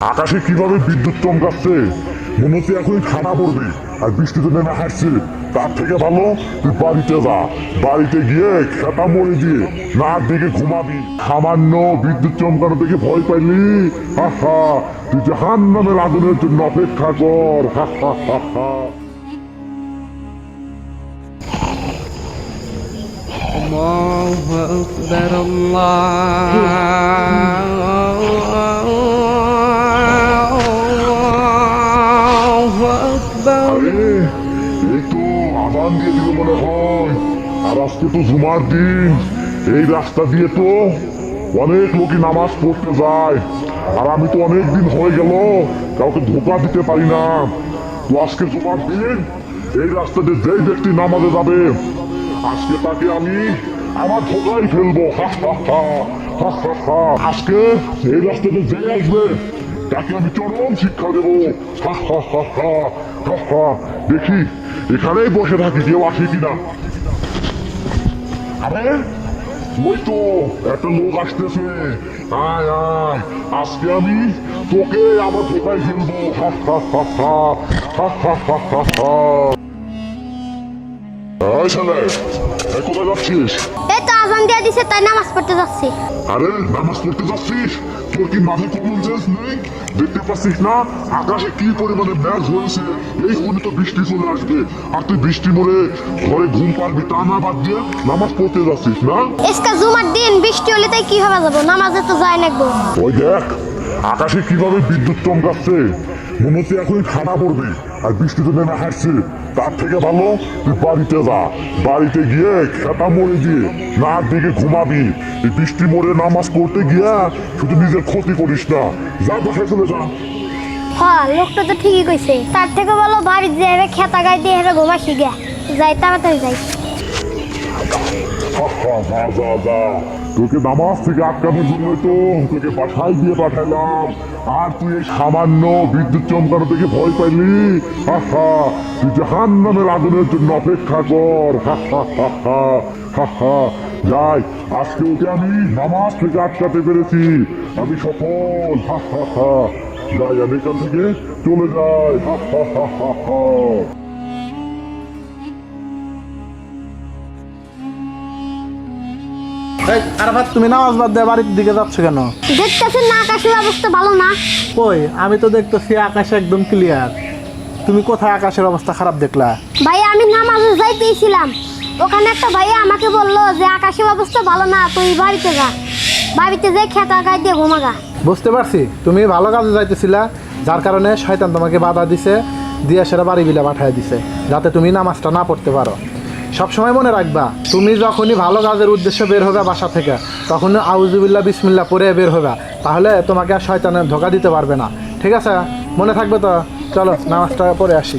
আকাশে কিভাবে বিদ্যুৎ চমকাচ্ছে মনে হচ্ছে এখনই ঠান্ডা পড়বে আর বৃষ্টিতে নেমে হাঁটছে তার থেকে ভালো তুই বাড়িতে যা বাড়িতে গিয়ে খেতা মরে দিয়ে না দেখে ঘুমাবি সামান্য বিদ্যুৎ চমকানো দেখে ভয় পাইলি হা হা তুই জাহান নামের আগুনের জন্য অপেক্ষা কর হা হা হা হা الله أكبر الله মনে হয়। আর আজকে তো জুমার দিন। এই রাস্তা দিয়ে তো অনেক লোকই নামাজ পড়তে যায়। আর আমি তো অনেক দিন হয়ে গেল কাউকে ধোকা দিতে পারি না। তো আজকে জুমার দিন, এই রাস্তাতে যেই ব্যক্তি নামাজে যাবে, আজকে তাকে আমি আমার ধোকাই ফেলব। আজকে এই রাস্তাতে যে আসবে তাকে আমি চরম শিক্ষা দেবো দেখি এখানেই বসে থাকি কেউ আসে কিনা আরে ওই তো একটা লোক আসতেছে আয় আয় আজকে আমি তোকে আমার ধোকায় ফেলব হা হা হা হা হা হা হা হা কোথায় যাচ্ছিস তো আজান দিয়ে দিছে তাই নামাজ পড়তে যাচ্ছি। আরে নামাজ পড়তে যাচ্ছিস? তোর কি মাথায় কমন সেন্স নেই? দেখতে পাচ্ছিস না? আকাশে কি পরিমাণে মেঘ হয়েছে? এই হলে তো বৃষ্টি চলে আসবে। আর তুই বৃষ্টি মরে ঘরে ঘুম পারবি তা না বাদ দিয়ে নামাজ পড়তে যাচ্ছিস না? এসকা জুমার দিন বৃষ্টি হলে তাই কি হবে যাব? নামাজে তো যায় একদম ওই দেখ আকাশে কীভাবে বিদ্যুৎ চমকাচ্ছে? মনে হচ্ছে এখনই ঠান্ডা পড়বে, আর বৃষ্টিতে নেমে হাঁটছে। তার থেকে ভালো তুই বাড়িতে যা। বাড়িতে গিয়ে খেতা মরে দিয়ে না দেখে ঘুমাবি। এই বৃষ্টি মরে নামাজ পড়তে গিয়া শুধু নিজের ক্ষতি করিস না। যা, বাসায় চলে যা। হ্যাঁ লোকটা তো ঠিকই কইছে। তার থেকে বলো বাড়িতে যাবে খেতা গায়ে দিয়ে হেবে ঘুমা শিখে যাই, তাড়াতাড়ি যাই। তোকে নামাজ থেকে আটকানোর জন্য তো তোকে বাসায় দিয়ে পাঠালাম। আর তুই সামান্য বিদ্যুৎ চমকানো থেকে ভয় পাইলি? হা হা তুই জাহান নামের আগুনের জন্য অপেক্ষা কর। যাই, আজকে ওকে আমি নামাজ থেকে আটকাতে পেরেছি। আমি সফল। যাই, আমি এখান থেকে চলে যাই। হা হা হা হা আরাফাত তুমি নামাজ বাদ দিয়ে বাড়ির দিকে যাচ্ছ কেন? দেখতেছেন না আকাশের অবস্থা ভালো না? কই? আমি তো দেখতেছি আকাশ একদম ক্লিয়ার তুমি কোথায় আকাশের অবস্থা খারাপ দেখলা? ভাই আমি নামাজে যাইতেছিলাম। ওখানে একটা আমাকে বলল যে আকাশের অবস্থা ভালো না তুই বাড়িতে যা। বাড়িতে যাই খেতা গায়ে দিয়ে ঘুমাগা বুঝতে পারছি। তুমি ভালো কাজে যাইতেছিলা যার কারণে শয়তান তোমাকে বাধা দিছে দিয়ে সেটা বাড়ি বিলে পাঠায় দিছে যাতে তুমি নামাজটা না পড়তে পারো। সবসময় মনে রাখবা, তুমি যখনই ভালো কাজের উদ্দেশ্যে বের হবে বাসা থেকে তখন আউজুবিল্লা বিসমিল্লা পরে বের হবে। তাহলে তোমাকে আর শয়তানের ধোকা দিতে পারবে না। ঠিক আছে? মনে থাকবে তো? চলো, নামাজটা পরে আসি।